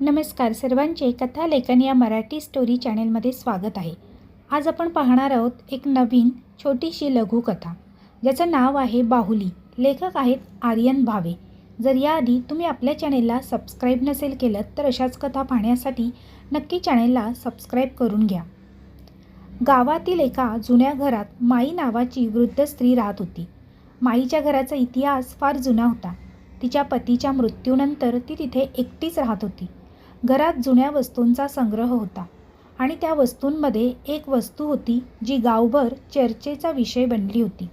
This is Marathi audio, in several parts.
नमस्कार सर्वांचे कथा लेखन या मराठी स्टोरी चॅनेलमध्ये स्वागत आहे. आज आपण पाहणार आहोत एक नवीन छोटीशी लघुकथा ज्याचं नाव आहे बाहुली. लेखक आहेत आर्यन भावे. जर याआधी तुम्ही आपल्या चॅनेलला सबस्क्राईब नसेल केलं तर अशाच कथा पाहण्यासाठी नक्की चॅनेलला सबस्क्राईब करून घ्या. गावातील एका जुन्या घरात माई नावाची वृद्ध स्त्री राहत होती. माईच्या घराचा इतिहास फार जुना होता. तिच्या पतीच्या मृत्यूनंतर ती तिथे एकटीच राहत होती. घरात जुन्या वस्तूंचा संग्रह होता. आणि त्या वस्तूंमध्ये एक वस्तू होती जी गावभर चर्चेचा विषय बनली होती.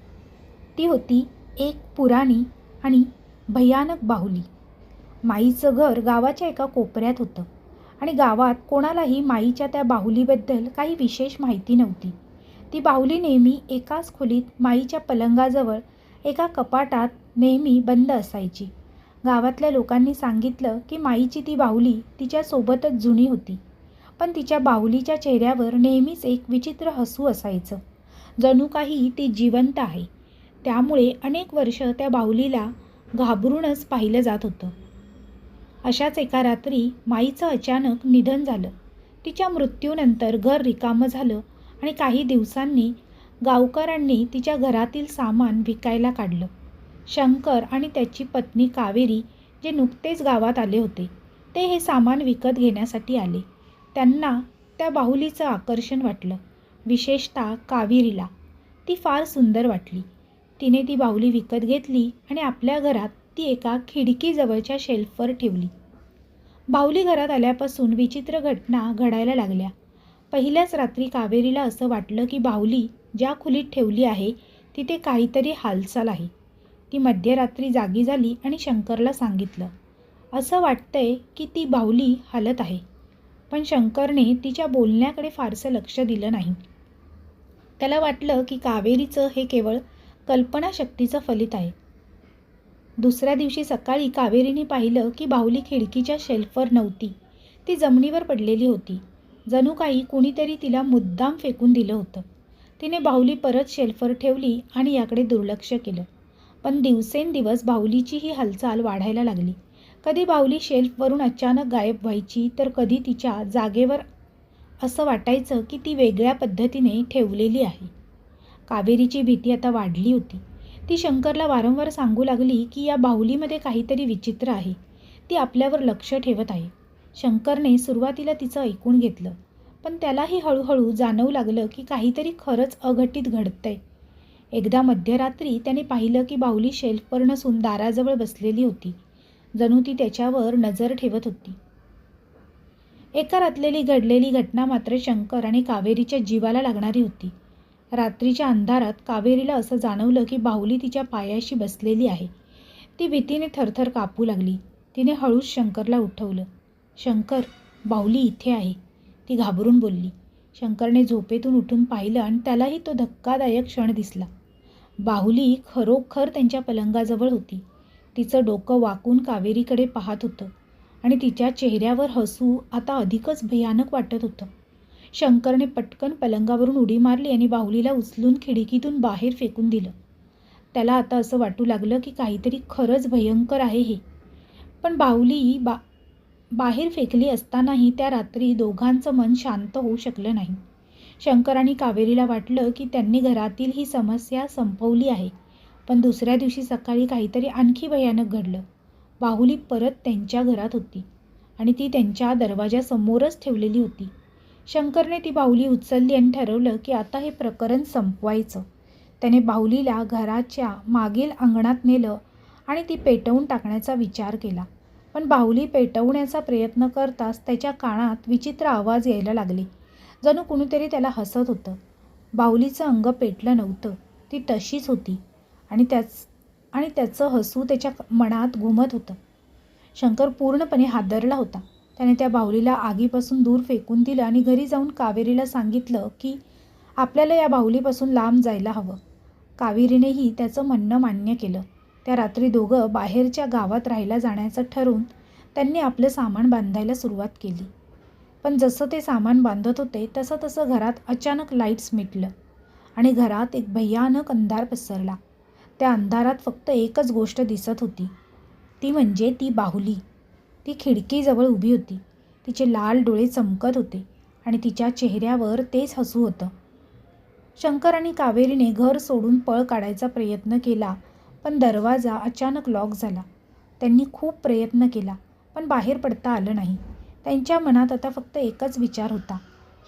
ती होती एक पुराणी आणि भयानक बाहुली. माईचं घर गावाच्या एका कोपऱ्यात होतं आणि गावात कोणालाही माईच्या त्या बाहुलीबद्दल काही विशेष माहिती नव्हती. ती बाहुली नेहमी एकाच खोलीत माईच्या पलंगाजवळ एका कपाटात नेहमी बंद असायची. गावातल्या लोकांनी सांगितलं की माईची ती बाहुली तिच्यासोबतच जुनी होती. पण तिच्या बाहुलीच्या चेहऱ्यावर नेहमीच एक विचित्र हसू असायचं. जणू काही ती जिवंत आहे. त्यामुळे अनेक वर्ष त्या बाहुलीला घाबरूनच पाहिलं जात होतं. अशाच एका रात्री माईचं अचानक निधन झालं. तिच्या मृत्यूनंतर घर रिकामं झालं आणि काही दिवसांनी गावकऱ्यांनी तिच्या घरातील सामान विकायला काढलं. शंकर आणि त्याची पत्नी कावेरी जे नुकतेच गावात आले होते ते हे सामान विकत घेण्यासाठी आले. त्यांना त्या बाहुलीचं आकर्षण वाटलं विशेषतः कावेरीला. ती फार सुंदर वाटली. तिने ती बाहुली विकत घेतली आणि आपल्या घरात ती एका खिडकीजवळच्या शेल्फवर ठेवली. बाहुली घरात आल्यापासून विचित्र घटना घडायला लागल्या. पहिल्याच रात्री कावेरीला असं वाटलं की बाहुली ज्या खोलीत ठेवली आहे तिथे काहीतरी हालचाल आहे. ती मध्यरात्री जागी झाली आणि शंकरला सांगितलं. असं वाटतंय की ती बाहुली हालत आहे. पण शंकरने तिच्या बोलण्याकडे फारसं लक्ष दिलं नाही. त्याला वाटलं की कावेरीचं हे केवळ कल्पनाशक्तीचं फलित आहे. दुसऱ्या दिवशी सकाळी कावेरीने पाहिलं की बाहुली खिडकीच्या शेल्फवर नव्हती. ती जमिनीवर पडलेली होती. जणू काही कुणीतरी तिला मुद्दाम फेकून दिलं होतं. तिने बाहुली परत शेल्फवर ठेवली आणि याकडे दुर्लक्ष केलं. पण दिवसेंदिवस बाहुलीची ही हालचाल वाढायला लागली. कधी बाहुली शेल्फवरून अचानक गायब व्हायची तर कधी तिच्या जागेवर असं वाटायचं की ती वेगळ्या पद्धतीने ठेवलेली आहे. कावेरीची भीती आता वाढली होती. ती शंकरला वारंवार सांगू लागली की या बाहुलीमध्ये काहीतरी विचित्र आहे. ती आपल्यावर लक्ष ठेवत आहे. शंकरने सुरुवातीला तिचं ऐकून घेतलं पण त्यालाही हळूहळू जाणवू लागलं की काहीतरी खरंच अघटित घडतंय. एकदा मध्यरात्री त्याने पाहिलं की बाहुली शेल्फवर नसून दाराजवळ बसलेली होती. जणू ती त्याच्यावर नजर ठेवत होती. एका रातलेली घडलेली घटना मात्र शंकर आणि कावेरीच्या जीवाला लागणारी होती. रात्रीच्या अंधारात कावेरीला असं जाणवलं की बाहुली तिच्या पायाशी बसलेली आहे. ती भीतीने थरथर कापू लागली. तिने हळूच शंकरला उठवलं. शंकर बाहुली इथे आहे. ती घाबरून बोलली. शंकरने झोपेतून उठून पाहिलं आणि त्यालाही तो धक्कादायक क्षण दिसला. बाहुली खरोखर त्यांच्या पलंगाजवळ होती. तिचं डोकं वाकून कावेरीकडे पाहत होतं आणि तिच्या चेहऱ्यावर हसू आता अधिकच भयानक वाटत होतं. शंकरने पटकन पलंगावरून उडी मारली आणि बाहुलीला उचलून खिडकीतून बाहेर फेकून दिलं. त्याला आता असं वाटू लागलं की काहीतरी खरंच भयंकर आहे हे. पण बाहुली बा बाहेर फेकली असतानाही त्या रात्री दोघांचं मन शांत होऊ शकलं नाही. शंकर आणि कावेरीला वाटलं की त्यांनी घरातील ही समस्या संपवली आहे. पण दुसऱ्या दिवशी सकाळी काहीतरी आणखी भयानक घडलं. बाहुली परत त्यांच्या घरात होती आणि ती त्यांच्या दरवाजासमोरच ठेवलेली होती. शंकरने ती बाहुली उचलली आणि ठरवलं की आता हे प्रकरण संपवायचं. त्याने बाहुलीला घराच्या मागील अंगणात नेलं आणि ती पेटवून टाकण्याचा विचार केला. पण बाहुली पेटवण्याचा प्रयत्न करताच त्याच्या कानात विचित्र आवाज यायला लागले. जणू कुणीतरी त्याला हसत होतं. बाहुलीचं अंग पेटलं नव्हतं. ती तशीच होती. आणि त्याच आणि त्याचं हसू त्याच्या मनात घुमत होतं. शंकर पूर्णपणे हादरला होता. त्याने त्या बाहुलीला आगीपासून दूर फेकून दिलं आणि घरी जाऊन कावेरीला सांगितलं की आपल्याला या बाहुलीपासून लांब जायला हवं. कावेरीनेही त्याचं म्हणणं मान्य केलं. त्या रात्री दोघं बाहेरच्या गावात राहायला जाण्याचं ठरवून त्यांनी आपलं सामान बांधायला सुरुवात केली. पण जसं ते सामान बांधत होते तसं तसं घरात अचानक लाईट्स मिटलं आणि घरात एक भयानक अंधार पसरला. त्या अंधारात फक्त एकच गोष्ट दिसत होती. ती म्हणजे ती बाहुली. ती खिडकीजवळ उभी होती. तिचे लाल डोळे चमकत होते आणि तिच्या चेहऱ्यावर तेच हसू होतं. शंकर आणि कावेरीने घर सोडून पळ काढायचा प्रयत्न केला पण दरवाजा अचानक लॉक झाला. त्यांनी खूप प्रयत्न केला पण बाहेर पडता आलं नाही. त्यांच्या मनात आता फक्त एकच विचार होता.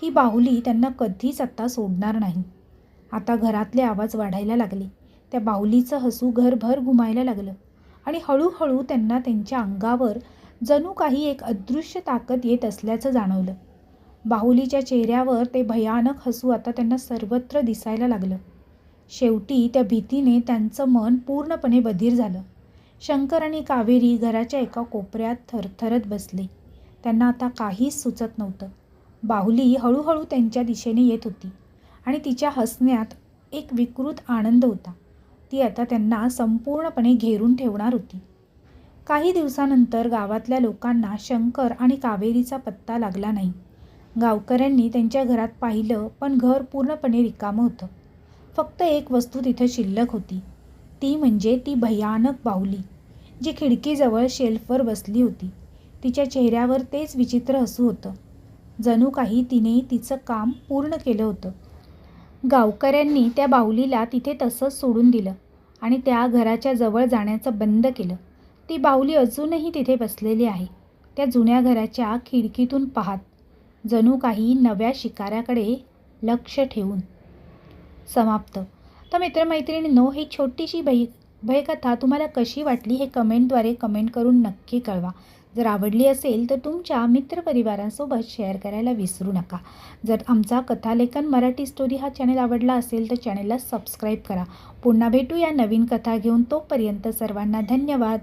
ही बाहुली त्यांना कधीच आत्ता सोडणार नाही. आता घरातले आवाज वाढायला लागले. त्या बाहुलीचं हसू घरभर घुमायला लागलं. आणि हळूहळू त्यांना त्यांच्या अंगावर जणू काही एक अदृश्य ताकद येत असल्याचं जाणवलं. बाहुलीच्या चेहऱ्यावर ते भयानक हसू आता त्यांना सर्वत्र दिसायला लागलं. शेवटी त्या भीतीने त्यांचं मन पूर्णपणे बधीर झालं. शंकर आणि कावेरी घराच्या एका कोपऱ्यात थरथरत बसले. त्यांना आता काहीच सुचत नव्हतं. बाहुली हळूहळू त्यांच्या दिशेने येत होती आणि तिच्या हसण्यात एक विकृत आनंद होता. ती आता त्यांना संपूर्णपणे घेरून ठेवणार होती. काही दिवसानंतर गावातल्या लोकांना शंकर आणि कावेरीचा पत्ता लागला नाही. गावकऱ्यांनी त्यांच्या घरात पाहिलं पण घर पूर्णपणे रिकामं होतं. फक्त एक वस्तू तिथं शिल्लक होती. ती म्हणजे ती भयानक बाहुली जी खिडकीजवळ शेल्फवर बसली होती. तिच्या चेहऱ्यावर तेच विचित्र हसू होतं. जणू काही तिने तिचं काम पूर्ण केलं होतं. गावकऱ्यांनी त्या बाहुलीला तिथे तसंच सोडून दिलं आणि त्या घराच्या जवळ जाण्याचं बंद केलं. ती बाहुली अजूनही तिथे बसलेली आहे. त्या जुन्या घराच्या खिडकीतून पाहत जणू काही नव्या शिकाऱ्याकडे लक्ष ठेवून. समाप्त. तर मित्रमैत्रिणींनो ही छोटीशी बही भयकथा तुम्हाला कशी वाटली हे कमेंटद्वारे कमेंट करून नक्की कळवा. जर आवडली असेल तर तुमच्या मित्रपरिवारांसोबत शेअर करायला विसरू नका. जर आमचा कथालेखन मराठी स्टोरी हा चॅनल आवडला असेल तर चॅनलला सबस्क्राईब करा. पुन्हा भेटू या नवीन कथा घेऊन तोपर्यंत सर्वांना धन्यवाद.